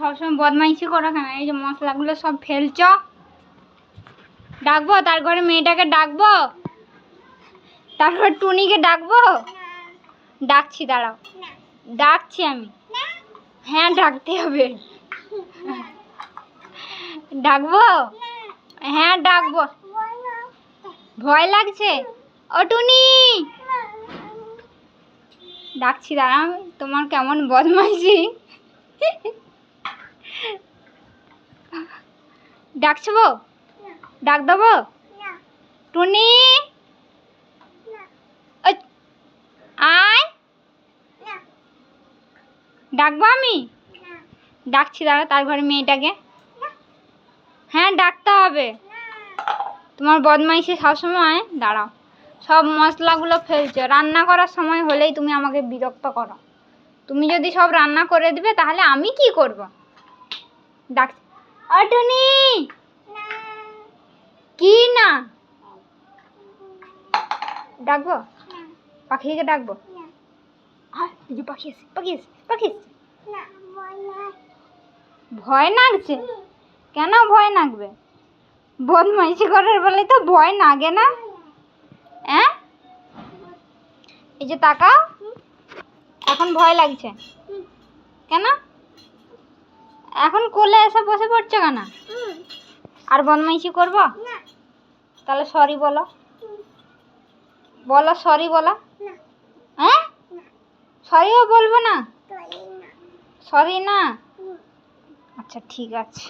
সবসময় বদমাইশি করো কেন? এই যে মশলাগুলো সব ফেলছ। ডাকবো? তার ঘরে মেয়েটাকে ডাকবো? তারপর টুনিকে ডাকবো? ডাকছি, দাঁড়াও। ডাকছি আমি। হ্যাঁ ডাকতে হবে। ডাকবো? হ্যাঁ ডাকবো। ভয় লাগছে? ও, টুনি! ডাকছি আমি তোমার কেমন বদমাইশি? ডাকছো বো? ডাক দেবো টুনি আয়। ডাকবো আমি? ডাকছি দাঁড়া তার ঘরে মেয়েটাকে। হ্যাঁ ডাকতে হবে। তোমার বদমাইশি সবসময় দাঁড়াও। সব মশলাগুলো ফেলছো। রান্না করার সময় হলেই তুমি আমাকে বিরক্ত করো। তুমি যদি সব রান্না করে দিবে তাহলে আমি কি করব? ডাক অটুনি! কি না? ডাকবো? পাখিকে ডাকবো? আর যে পাখি আছে পাখি আছে পাখি ভয় লাগছে কেন ভয় লাগবে বদমাইশি করার বলে তো ভয় লাগে না। হ্যাঁ এই যে তাকাও। এখন ভয় লাগছে। কেন? এখন কোলে এসে বসে পড়ছো কেন? আর বদমাইশি করব? তাহলে সরি বলো। বলো সরি বলো। হ্যাঁ সরিও বলব না? সরি না? আচ্ছা ঠিক আছে।